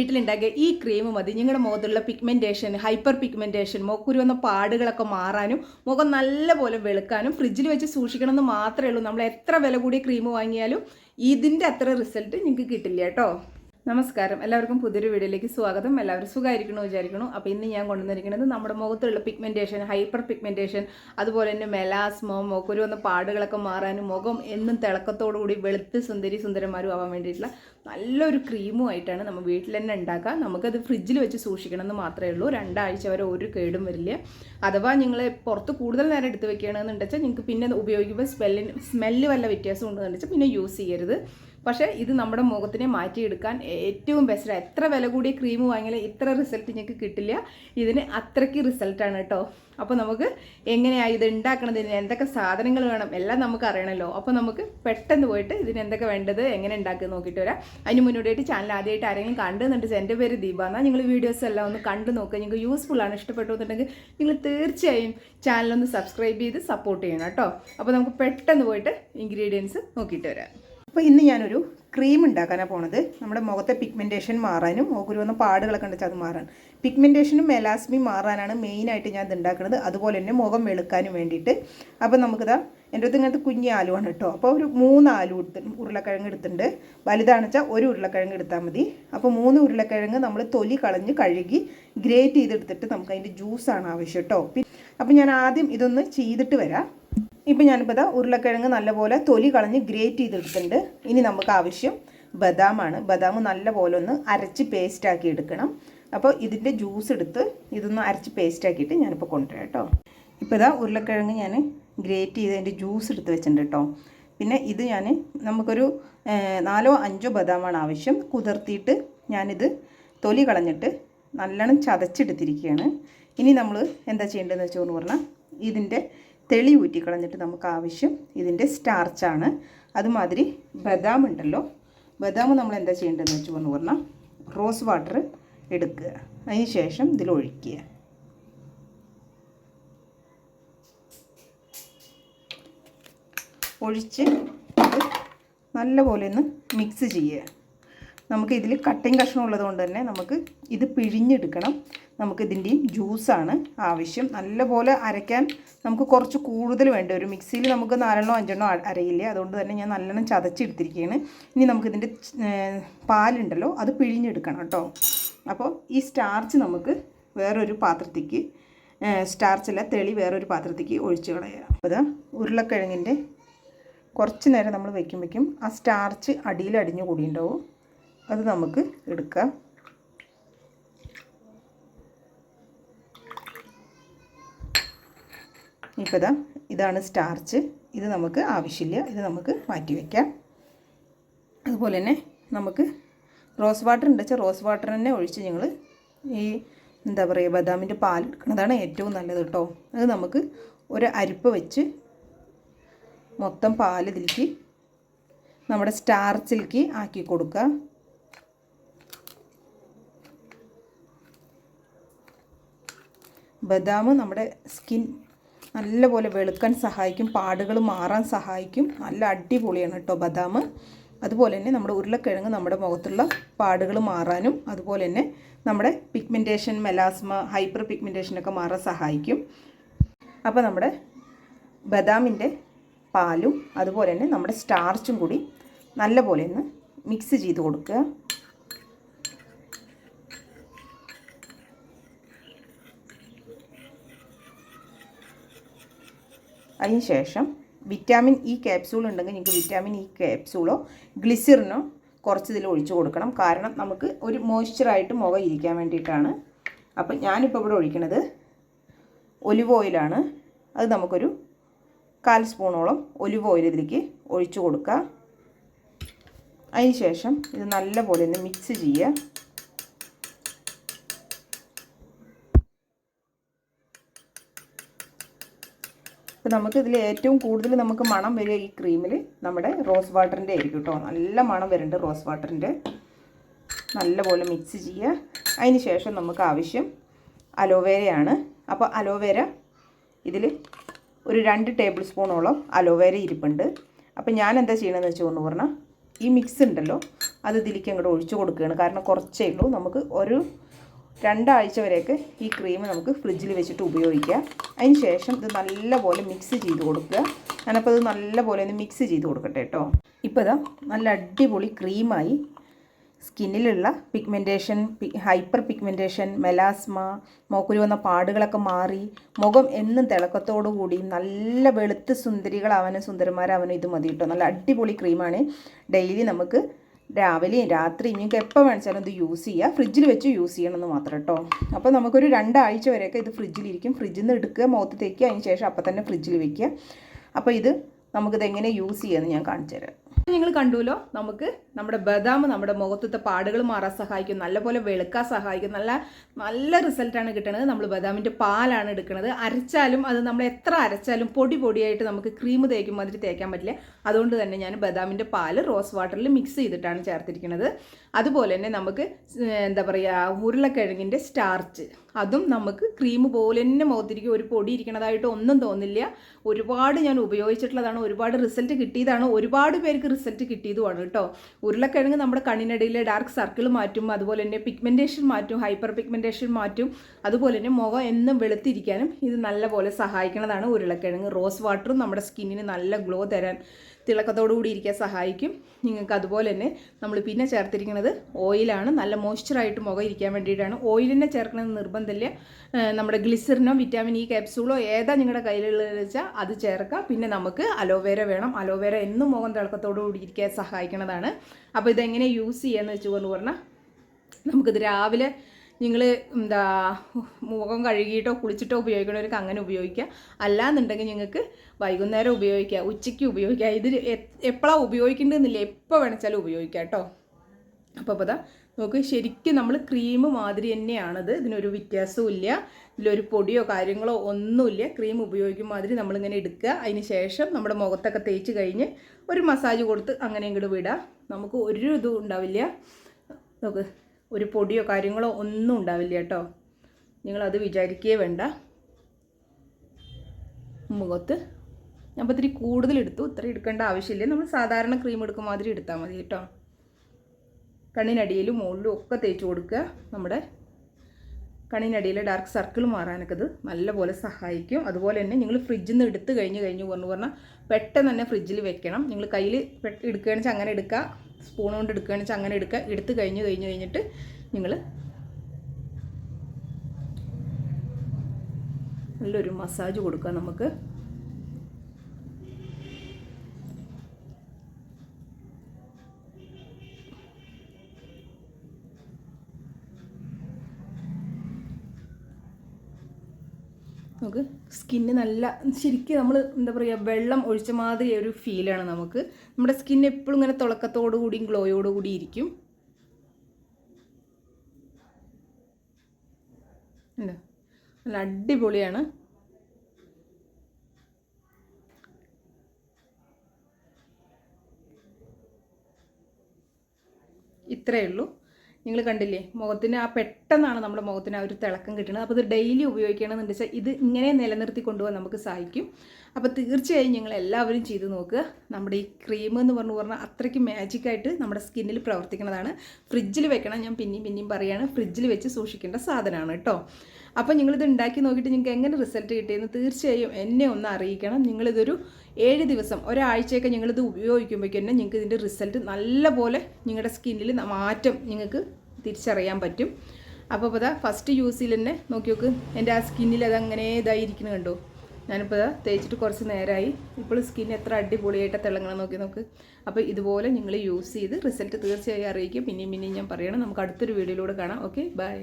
വീട്ടിലുണ്ടാക്കിയ ഈ ക്രീം മതി. നിങ്ങളുടെ മുഖത്തുള്ള പിഗ്മെന്റേഷൻ ഹൈപ്പർ പിഗ്മെന്റേഷൻ മുഖക്കുരു വന്ന പാടുകളൊക്കെ മാറാനും മുഖം നല്ലപോലെ വെളുക്കാനും ഫ്രിഡ്ജിൽ വെച്ച് സൂക്ഷിക്കണം എന്ന് മാത്രമേ ഉള്ളൂ. നമ്മൾ എത്ര വില കൂടിയ ക്രീം വാങ്ങിയാലും ഇതിന്റെ അത്ര റിസൾട്ട് നിങ്ങൾക്ക് കിട്ടില്ല കേട്ടോ. നമസ്കാരം. എല്ലാവർക്കും പുതിയൊരു വീഡിയോയിലേക്ക് സ്വാഗതം. എല്ലാവരും സുഖമായിരിക്കണമെന്ന് വിചാരിക്കണു? അപ്പോൾ ഇന്ന് ഞാൻ കൊണ്ടുവന്നിരിക്കുന്നത് നമ്മുടെ മുഖത്തുള്ള പിഗ്മെന്റേഷൻ ഹൈപ്പർ പിഗ്മെന്റേഷൻ അതുപോലെ തന്നെ മെലാസ്മോ മുഖക്കുരു വന്ന പാടുകളൊക്കെ മാറാനും മുഖം എന്നും തിളക്കത്തോടുകൂടി വെളുത്ത് സുന്ദരി സുന്ദരന്മാരും ആവാൻ വേണ്ടിയിട്ടുള്ള നല്ലൊരു ക്രീമുമായിട്ടാണ് നമ്മൾ വീട്ടിൽ തന്നെ ഉണ്ടാക്കുക. നമുക്കത് ഫ്രിഡ്ജിൽ വെച്ച് സൂക്ഷിക്കണം എന്ന് മാത്രമേ ഉള്ളൂ. രണ്ടാഴ്ച വരെ ഒരു കേടും വരില്ല. അഥവാ നിങ്ങൾ പുറത്ത് കൂടുതൽ നേരം എടുത്ത് വെക്കുകയാണെന്നുണ്ടെച്ചാൽ നിങ്ങൾക്ക് പിന്നെ ഉപയോഗിക്കുമ്പോൾ സ്മെല്ലിന് സ്മെല്ല് വല്ല വ്യത്യാസം ഉണ്ടെന്ന് വെച്ചാൽ പിന്നെ യൂസ് ചെയ്യരുത്. പക്ഷേ ഇത് നമ്മുടെ മുഖത്തിനെ മാറ്റിയെടുക്കാൻ ഏറ്റവും ബെസ്റ്റ് എത്ര വില കൂടിയ ക്രീം വാങ്ങിയാലും ഇത്ര റിസൾട്ട് ഞങ്ങൾക്ക് കിട്ടില്ല. ഇതിന് അത്രയ്ക്ക് റിസൾട്ടാണ് കേട്ടോ അപ്പോൾ നമുക്ക് എങ്ങനെയാണ് ഇത് ഉണ്ടാക്കണത് ഇതിന് എന്തൊക്കെ സാധനങ്ങൾ വേണം? എല്ലാം നമുക്ക് അറിയണമല്ലോ അപ്പോൾ നമുക്ക് പെട്ടെന്ന് പോയിട്ട് ഇതിന് എന്തൊക്കെ വേണ്ടത് എങ്ങനെ ഉണ്ടാക്കുക നോക്കിയിട്ട് വരാം. അതിന് മുന്നോടിയായിട്ട് ചാനൽ ആദ്യമായിട്ട് ആരെങ്കിലും കണ്ടുന്നുണ്ട് എന്റെ പേര് ദീപ എന്നാൽ നിങ്ങൾ വീഡിയോസ് എല്ലാം ഒന്ന് കണ്ടു നോക്കുക നിങ്ങൾക്ക് യൂസ്ഫുൾ ആണ് ഇഷ്ടപ്പെട്ടു എന്നുണ്ടെങ്കിൽ നിങ്ങൾ തീർച്ചയായും ചാനലൊന്ന് സബ്സ്ക്രൈബ് ചെയ്ത് സപ്പോർട്ട് ചെയ്യണം കേട്ടോ അപ്പോൾ നമുക്ക് പെട്ടെന്ന് പോയിട്ട് ഇൻഗ്രീഡിയൻസ് നോക്കിയിട്ട് വരാം. അപ്പോൾ ഇന്ന് ഞാനൊരു ക്രീം ഉണ്ടാക്കാനാണ് പോണത്. നമ്മുടെ മുഖത്തെ പിഗ്മെന്റേഷൻ മാറാനും മുഖക്കുരു വന്ന പാടുകളൊക്കെ ഉണ്ടെച്ചാൽ അത് മാറാൻ. പിഗ്മെന്റേഷനും മെലാസ്മിയും മാറാനാണ് മെയിനായിട്ട് ഞാൻ ഇത് ഉണ്ടാക്കുന്നത് അതുപോലെ തന്നെ മുഖം വെളുക്കാനും വേണ്ടിയിട്ട്. അപ്പോൾ നമുക്കിതാ എന്റെ അടുത്ത് ഇങ്ങനത്തെ കുഞ്ഞി ആലുവാണ് കേട്ടോ. അപ്പോൾ ഒരു മൂന്ന് ആലു എടുത്ത് ഉരുളക്കിഴങ്ങ് എടുത്തിട്ടുണ്ട്. വലുതാണെന്ന് വെച്ചാൽ ഒരു ഉരുളക്കിഴങ്ങ് എടുത്താൽ മതി. അപ്പോൾ മൂന്ന് ഉരുളക്കിഴങ്ങ് നമ്മൾ തൊലി കളഞ്ഞ് കഴുകി ഗ്രേറ്റ് ചെയ്തെടുത്തിട്ട് നമുക്ക് അതിന്റെ ജ്യൂസാണ് ആവശ്യം കേട്ടോ. അപ്പോൾ ഞാൻ ആദ്യം ഇതൊന്ന് ചെയ്തിട്ട് വരാം. ഇപ്പം ഞാനിപ്പോൾ ഇതാ ഉരുളക്കിഴങ്ങ് നല്ലപോലെ തൊലി കളഞ്ഞ് ഗ്രേറ്റ് ചെയ്തെടുത്തിട്ടുണ്ട്. ഇനി നമുക്ക് ആവശ്യം ബദാമാണ്. ബദാം നല്ലപോലെ ഒന്ന് അരച്ച് പേസ്റ്റാക്കി എടുക്കണം. അപ്പോൾ ഇതിന്റെ ജ്യൂസ് എടുത്ത് ഇതൊന്ന് അരച്ച് പേസ്റ്റാക്കിയിട്ട് ഞാനിപ്പോൾ കൊണ്ടുവരാം കേട്ടോ. ഇപ്പോൾ ഇതാ ഉരുളക്കിഴങ്ങ് ഞാൻ ഗ്രേറ്റ് ചെയ്ത് അതിന്റെ ജ്യൂസ് എടുത്ത് വെച്ചിട്ടുണ്ട് കേട്ടോ. പിന്നെ ഇത് ഞാൻ നമുക്കൊരു നാലോ അഞ്ചോ ബദാമാണ് ആവശ്യം. കുതിർത്തിയിട്ട് ഞാനിത് തൊലി കളഞ്ഞിട്ട് നല്ലോണം ചതച്ചെടുത്തിരിക്കുകയാണ്. ഇനി നമ്മൾ എന്താ ചെയ്യേണ്ടതെന്ന് വെച്ചോന്ന് പറഞ്ഞാൽ ഇതിന്റെ തെളി ഊറ്റിക്കളഞ്ഞിട്ട് നമുക്ക് ആവശ്യം ഇതിന്റെ സ്റ്റാർച്ചാണ്. അതുമാതിരി ബദാം ഉണ്ടല്ലോ. ബദാം നമ്മൾ എന്താ ചെയ്യേണ്ടതെന്ന് വെച്ച് പറഞ്ഞു പറഞ്ഞാൽ റോസ് വാട്ടർ എടുക്കുക. അതിന് ശേഷം ഇതിലൊഴിക്കുക ഒഴിച്ച് നല്ലപോലെ ഒന്ന് മിക്സ് ചെയ്യുക. നമുക്ക് ഇതിൽ കട്ടിങ് കഷ്ണം ഉള്ളതുകൊണ്ട് തന്നെ നമുക്ക് ഇത് പിഴിഞ്ഞെടുക്കണം. നമുക്ക് ഇതിന്റെയും ജ്യൂസാണ് ആവശ്യം. നല്ലപോലെ അരയ്ക്കാൻ നമുക്ക് കുറച്ച് കൂടുതൽ വേണ്ട. ഒരു മിക്സിയിൽ നമുക്ക് നാലെണ്ണോ അഞ്ചെണ്ണോ അരയില്ലേ? അതുകൊണ്ട് തന്നെ ഞാൻ നല്ലെണ്ണം ചതച്ചെടുത്തിരിക്കുകയാണ്. ഇനി നമുക്കിതിന്റെ പാലുണ്ടല്ലോ അത് പിഴിഞ്ഞെടുക്കണം കേട്ടോ. അപ്പോൾ ഈ സ്റ്റാർച്ച് നമുക്ക് വേറൊരു പാത്രത്തേക്ക് സ്റ്റാർച്ചല്ല തെളി വേറൊരു പാത്രത്തേക്ക് ഒഴിച്ച് കളയുക അപ്പോൾ ഉരുളക്കിഴങ്ങിന്റെ കുറച്ച് നേരം നമ്മൾ വയ്ക്കുമ്പോഴേക്കും ആ സ്റ്റാർച്ച് അടിയിൽ അടിഞ്ഞു കൂടിയുണ്ടാവും അത് നമുക്ക് എടുക്കാം. ഇപ്പോൾ ഇതാ ഇതാണ് സ്റ്റാർച്ച് ഇത് നമുക്ക് ആവശ്യമില്ല. ഇത് നമുക്ക് മാറ്റി വയ്ക്കാം അതുപോലെ തന്നെ നമുക്ക് റോസ് വാട്ടർ ഉണ്ട്. വെച്ചാൽ റോസ് വാട്ടർ തന്നെ ഒഴിച്ച് ഞങ്ങൾ ഈ എന്താ പറയുക ബദാമിന്റെ പാൽ എടുക്കുന്നതാണ് ഏറ്റവും നല്ലത് കേട്ടോ അത് നമുക്ക് ഒരു അരിപ്പ് വെച്ച് മൊത്തം പാൽ ഇതിലേക്ക് നമ്മുടെ സ്റ്റാർച്ചിലേക്ക് ആക്കി കൊടുക്കുക ബദാം നമ്മുടെ സ്കിൻ നല്ലപോലെ വെളുക്കാൻ സഹായിക്കും പാടുകൾ മാറാൻ സഹായിക്കും. നല്ല അടിപൊളിയാണ് കേട്ടോ ബദാം. അതുപോലെ തന്നെ നമ്മുടെ ഉരുളക്കിഴങ്ങ് നമ്മുടെ മുഖത്തുള്ള പാടുകൾ മാറാനും അതുപോലെ തന്നെ നമ്മുടെ പിഗ്മെന്റേഷൻ മെലാസ്മ ഹൈപ്പർ പിഗ്മെന്റേഷനൊക്കെ മാറാൻ സഹായിക്കും. അപ്പോൾ നമ്മുടെ ബദാമിന്റെ പാലും അതുപോലെ തന്നെ നമ്മുടെ സ്റ്റാർച്ചും കൂടി നല്ലപോലെ ഒന്ന് മിക്സ് ചെയ്ത് കൊടുക്കുക. അതിന് ശേഷം വിറ്റാമിൻ ഇ ക്യാപ്സ്യൂൾ ഉണ്ടെങ്കിൽ നിങ്ങൾക്ക് വിറ്റാമിൻ ഇ ക്യാപ്സൂളോ ഗ്ലിസിറിനോ കുറച്ച് ഇതിൽ ഒഴിച്ചു കൊടുക്കണം. കാരണം നമുക്ക് ഒരു മോയ്സ്ചറായിട്ട് മുഖം ഇരിക്കാൻ വേണ്ടിയിട്ടാണ്. അപ്പം ഞാനിപ്പോൾ ഇവിടെ ഒഴിക്കണത് ഒലിവ് ഓയിലാണ് അത് നമുക്കൊരു കാൽ സ്പൂണോളം ഒലിവ് ഓയിൽ ഇതിലേക്ക് ഒഴിച്ചു കൊടുക്കുക അതിന് ശേഷം ഇത് നല്ലപോലെ ഒന്ന് മിക്സ് ചെയ്യുക. അപ്പോൾ നമുക്ക് ഇതിൽ ഏറ്റവും കൂടുതൽ നമുക്ക് മണം വരിക ഈ ക്രീമിൽ നമ്മുടെ റോസ് വാട്ടറിന്റെ ആയിരിക്കും കേട്ടോ നല്ല മണം വരുന്നുണ്ട് റോസ് വാട്ടറിന്റെ. നല്ലപോലെ മിക്സ് ചെയ്യുക. അതിന് ശേഷം നമുക്ക് ആവശ്യം അലോവേരയാണ്. അപ്പോൾ അലോവേര ഇതിൽ ഒരു രണ്ട് ടേബിൾ സ്പൂണോളം അലോവേര ഇരിപ്പുണ്ട്. അപ്പോൾ ഞാൻ എന്താ ചെയ്യണമെന്ന് വെച്ചോന്ന് പറഞ്ഞാൽ ഈ മിക്സ് ഉണ്ടല്ലോ അത് ഇതിലേക്ക് അങ്ങോട്ട് ഒഴിച്ചു കൊടുക്കുകയാണ്. കാരണം കുറച്ചേ ഉള്ളൂ. നമുക്ക് ഒരു രണ്ടാഴ്ച വരെയൊക്കെ ഈ ക്രീം നമുക്ക് ഫ്രിഡ്ജിൽ വെച്ചിട്ട് ഉപയോഗിക്കാം അതിന് ശേഷം ഇത് നല്ലപോലെ മിക്സ് ചെയ്ത് കൊടുക്കുക. ഞാനപ്പോൾ ഇത് നല്ലപോലെ ഒന്ന് മിക്സ് ചെയ്ത് കൊടുക്കട്ടെ കേട്ടോ ഇപ്പോൾ ഇതാ നല്ല അടിപൊളി ക്രീമായി സ്കിന്നിലുള്ള പിഗ്മെന്റേഷൻ ഹൈപ്പർ പിഗ്മെന്റേഷൻ മെലാസ്മ മോക്കുരു വന്ന പാടുകളൊക്കെ മാറി മുഖം എന്നും തിളക്കത്തോടു കൂടി നല്ല വെളുത്ത് സുന്ദരികളാവാനും സുന്ദരന്മാരാവാനും ഇത് മതി കേട്ടോ നല്ല അടിപൊളി ക്രീമാണ്. ഡെയിലി നമുക്ക് രാവിലെയും രാത്രിയും നിങ്ങൾക്ക് എപ്പോൾ വേണിച്ചാലും ഇത് യൂസ് ചെയ്യുക ഫ്രിഡ്ജിൽ വെച്ച് യൂസ് ചെയ്യണമെന്ന് മാത്രം കേട്ടോ അപ്പോൾ നമുക്കൊരു രണ്ടാഴ്ച വരെയൊക്കെ ഇത് ഫ്രിഡ്ജിലിരിക്കും. ഫ്രിഡ്ജിൽ നിന്ന് എടുക്കുക മുഖത്ത് തേക്കുക അതിന് ശേഷം അപ്പം തന്നെ ഫ്രിഡ്ജിൽ വെക്കുക. അപ്പോൾ ഇത് നമുക്കിത് എങ്ങനെ യൂസ് ചെയ്യാമെന്ന് ഞാൻ കാണിച്ചു തരാം നിങ്ങൾ കണ്ടുല്ലോ നമുക്ക് നമ്മുടെ ബദാം നമ്മുടെ മുഖത്തത്തെ പാടുകൾ മാറാൻ സഹായിക്കും നല്ലപോലെ വെളുക്കാൻ സഹായിക്കും നല്ല നല്ല റിസൾട്ടാണ് കിട്ടുന്നത്. നമ്മൾ ബദാമിന്റെ പാലാണ് എടുക്കുന്നത്. അരച്ചാലും അത് നമ്മൾ എത്ര അരച്ചാലും പൊടി പൊടിയായിട്ട് നമുക്ക് ക്രീം തേക്കും മാതിരി തേക്കാൻ പറ്റില്ല. അതുകൊണ്ട് തന്നെ ഞാൻ ബദാമിന്റെ പാൽ റോസ് വാട്ടറിൽ മിക്സ് ചെയ്തിട്ടാണ് ചേർത്തിരിക്കുന്നത്. അതുപോലെ തന്നെ നമുക്ക് എന്താ പറയുക ഉരുളക്കിഴങ്ങിന്റെ സ്റ്റാർച്ച് അതും നമുക്ക് ക്രീം പോലെ തന്നെ മുഖത്തിരിക്കും. ഒരു പൊടി ഇരിക്കണതായിട്ട് ഒന്നും തോന്നില്ല. ഒരുപാട് ഞാൻ ഉപയോഗിച്ചിട്ടുള്ളതാണ്. ഒരുപാട് റിസൾട്ട് കിട്ടിയതാണ്. ഒരുപാട് പേർക്ക് റിസൾട്ട് കിട്ടിയതുമാണ് കേട്ടോ. ഉരുളക്കിഴങ്ങ് നമ്മുടെ കണ്ണിനടിയിലെ ഡാർക്ക് സർക്കിൾ മാറ്റും അതുപോലെ തന്നെ പിഗ്മെന്റേഷൻ മാറ്റും ഹൈപ്പർ പിഗ്മെന്റേഷൻ മാറ്റും അതുപോലെ തന്നെ മുഖം എന്നും വെളുത്തിരിക്കാനും ഇത് നല്ലപോലെ സഹായിക്കുന്നതാണ് ഉരുളക്കിഴങ്ങ്. റോസ് വാട്ടറും നമ്മുടെ സ്കിന്നിന് നല്ല ഗ്ലോ തരാൻ തിളക്കത്തോടു കൂടി ഇരിക്കാൻ സഹായിക്കും. നിങ്ങൾക്ക് അതുപോലെ തന്നെ നമ്മൾ പിന്നെ ചേർത്തിരിക്കുന്നത് ഓയിലാണ്. നല്ല മോയ്സ്ചറായിട്ട് മുഖം ഇരിക്കാൻ വേണ്ടിയിട്ടാണ്. ഓയിലിനെ ചേർക്കണമെന്ന് നിർബന്ധമില്ല. നമ്മുടെ ഗ്ലിസറിനോ വിറ്റാമിൻ ഇ ക്യാപ്സൂളോ ഏതാ നിങ്ങളുടെ കയ്യിലുള്ളതെന്ന് വെച്ചാൽ അത് ചേർക്കാം. പിന്നെ നമുക്ക് അലോവേര വേണം. അലോവേര എന്നും മുഖം തിളക്കത്തോടു കൂടി ഇരിക്കാൻ സഹായിക്കുന്നതാണ്. അപ്പോൾ ഇതെങ്ങനെ യൂസ് ചെയ്യാമെന്ന് വെച്ചുകൊണ്ട് പറഞ്ഞാൽ നമുക്കിത് രാവിലെ നിങ്ങൾ എന്താ മുഖം കഴുകിയിട്ടോ കുളിച്ചിട്ടോ ഉപയോഗിക്കണവർക്ക് അങ്ങനെ ഉപയോഗിക്കുക അല്ലാന്നുണ്ടെങ്കിൽ നിങ്ങൾക്ക് വൈകുന്നേരം ഉപയോഗിക്കുക ഉച്ചയ്ക്ക് ഉപയോഗിക്കുക ഇത് എപ്പോഴാണ് ഉപയോഗിക്കേണ്ടതെന്നില്ല എപ്പോൾ വേണമെച്ചാലും ഉപയോഗിക്കാം കേട്ടോ. അപ്പോൾ അപ്പോൾ നോക്ക് ശരിക്കും നമ്മൾ ക്രീം മാതിരി തന്നെയാണത്. ഇതിനൊരു വ്യത്യാസവും ഇല്ല. ഇതിലൊരു പൊടിയോ കാര്യങ്ങളോ ഒന്നുമില്ല. ക്രീം ഉപയോഗിക്കും മാതിരി നമ്മളിങ്ങനെ എടുക്കുക. അതിന് ശേഷം നമ്മുടെ മുഖത്തൊക്കെ തേച്ച് കഴിഞ്ഞ് ഒരു മസാജ് കൊടുത്ത് അങ്ങനെ ഇങ്ങോട്ട് വിടുക നമുക്ക് ഒരു ഇതും ഉണ്ടാവില്ല. നോക്ക് ഒരു പൊടിയോ കാര്യങ്ങളോ ഒന്നും ഉണ്ടാവില്ല കേട്ടോ. നിങ്ങളത് വിചാരിക്കുകയേ വേണ്ട. മുഖത്ത് ഞാൻ ഇപ്പോൾ ഇത്തിരി കൂടുതൽ എടുത്തു. ഇത്ര എടുക്കേണ്ട ആവശ്യമില്ല. നമ്മൾ സാധാരണ ക്രീം എടുക്കും മാതിരി എടുത്താൽ മതി കേട്ടോ. കണ്ണിനടിയിലും മുകളിലും ഒക്കെ തേച്ച് കൊടുക്കുക. നമ്മുടെ കണ്ണിനടിയിലെ ഡാർക്ക് സർക്കിൾ മാറാനൊക്കെ ഇത് നല്ലപോലെ സഹായിക്കും. അതുപോലെ തന്നെ നിങ്ങൾ ഫ്രിഡ്ജിൽ നിന്ന് എടുത്ത് കഴിഞ്ഞ് കഴിഞ്ഞ് പറഞ്ഞു പറഞ്ഞാൽ പെട്ടെന്ന് തന്നെ ഫ്രിഡ്ജിൽ വെക്കണം. നിങ്ങൾ കയ്യിൽ എടുക്കുകയാണെന്ന് വെച്ചാൽ അങ്ങനെ എടുക്കുക സ്പൂൺ കൊണ്ട് എടുക്കുകയാണെന്ന് വെച്ചാൽ അങ്ങനെ എടുക്കുക എടുത്ത് കഴിഞ്ഞ് കഴിഞ്ഞ് കഴിഞ്ഞിട്ട് നിങ്ങൾ നല്ലൊരു മസാജ് കൊടുക്കുക നമുക്ക്. നമുക്ക് സ്കിന്ന് നല്ല ശരിക്കും നമ്മൾ എന്താ പറയുക വെള്ളം ഒഴിച്ച മാതിരി ഒരു ഫീലാണ് നമുക്ക്. നമ്മുടെ സ്കിൻ എപ്പോഴും ഇങ്ങനെ തിളക്കത്തോടു കൂടിയും ഗ്ലോയോടു കൂടി ഇരിക്കും. നല്ല അടിപൊളിയാണ്. ഇത്രയേ ഉള്ളൂ. നിങ്ങൾ കണ്ടില്ലേ? മുഖത്തിന് ആ പെട്ടെന്നാണ് നമ്മുടെ മുഖത്തിന് ആ ഒരു തിളക്കം കിട്ടുന്നത്. അപ്പോൾ ഇത് ഡെയിലി ഉപയോഗിക്കണമെന്ന് വെച്ചാൽ ഇത് ഇങ്ങനെ നിലനിർത്തി കൊണ്ടുപോകാൻ നമുക്ക് സഹായിക്കും അപ്പോൾ തീർച്ചയായും നിങ്ങൾ എല്ലാവരും ചെയ്ത് നോക്കുക. നമ്മുടെ ഈ ക്രീം എന്ന് പറഞ്ഞു പറഞ്ഞാൽ അത്രയ്ക്ക് മാജിക്കായിട്ട് നമ്മുടെ സ്കിന്നിൽ പ്രവർത്തിക്കുന്നതാണ്. ഫ്രിഡ്ജിൽ വെക്കണം ഞാൻ പിന്നെയും പിന്നെയും പറയുകയാണ് ഫ്രിഡ്ജിൽ വെച്ച് സൂക്ഷിക്കേണ്ട സാധനമാണ് കേട്ടോ. അപ്പോൾ നിങ്ങളിത് ഉണ്ടാക്കി നോക്കിയിട്ട് നിങ്ങൾക്ക് എങ്ങനെ റിസൾട്ട് കിട്ടിയെന്ന് തീർച്ചയായും എന്നെ ഒന്ന് അറിയിക്കണം. നിങ്ങളിതൊരു ഏഴ് ദിവസം ഒരാഴ്ചയൊക്കെ നിങ്ങളിത് ഉപയോഗിക്കുമ്പോഴേക്കും തന്നെ നിങ്ങൾക്ക് ഇതിന്റെ റിസൾട്ട് നല്ലപോലെ നിങ്ങളുടെ സ്കിന്നിൽ മാറ്റം നിങ്ങൾക്ക് തിരിച്ചറിയാൻ പറ്റും. അപ്പോൾ ഇതാ ഫസ്റ്റ് യൂസിൽ തന്നെ നോക്കി നോക്ക് എന്റെ ആ സ്കിന്നിൽ അതങ്ങനെ ഇതായിരിക്കണം കണ്ടോ? ഞാനിപ്പോൾ ഇതാ തേച്ചിട്ട് കുറച്ച് നേരമായി ഇപ്പോൾ സ്കിൻ എത്ര അടിപൊളിയായിട്ട് തിളങ്ങണം നോക്കി നോക്ക്. അപ്പോൾ ഇതുപോലെ നിങ്ങൾ യൂസ് ചെയ്ത് റിസൾട്ട് തീർച്ചയായും അറിയിക്കും. പിന്നെയും പിന്നെയും ഞാൻ പറയണം. നമുക്ക് അടുത്തൊരു വീഡിയോയിലൂടെ കാണാം. Okay bye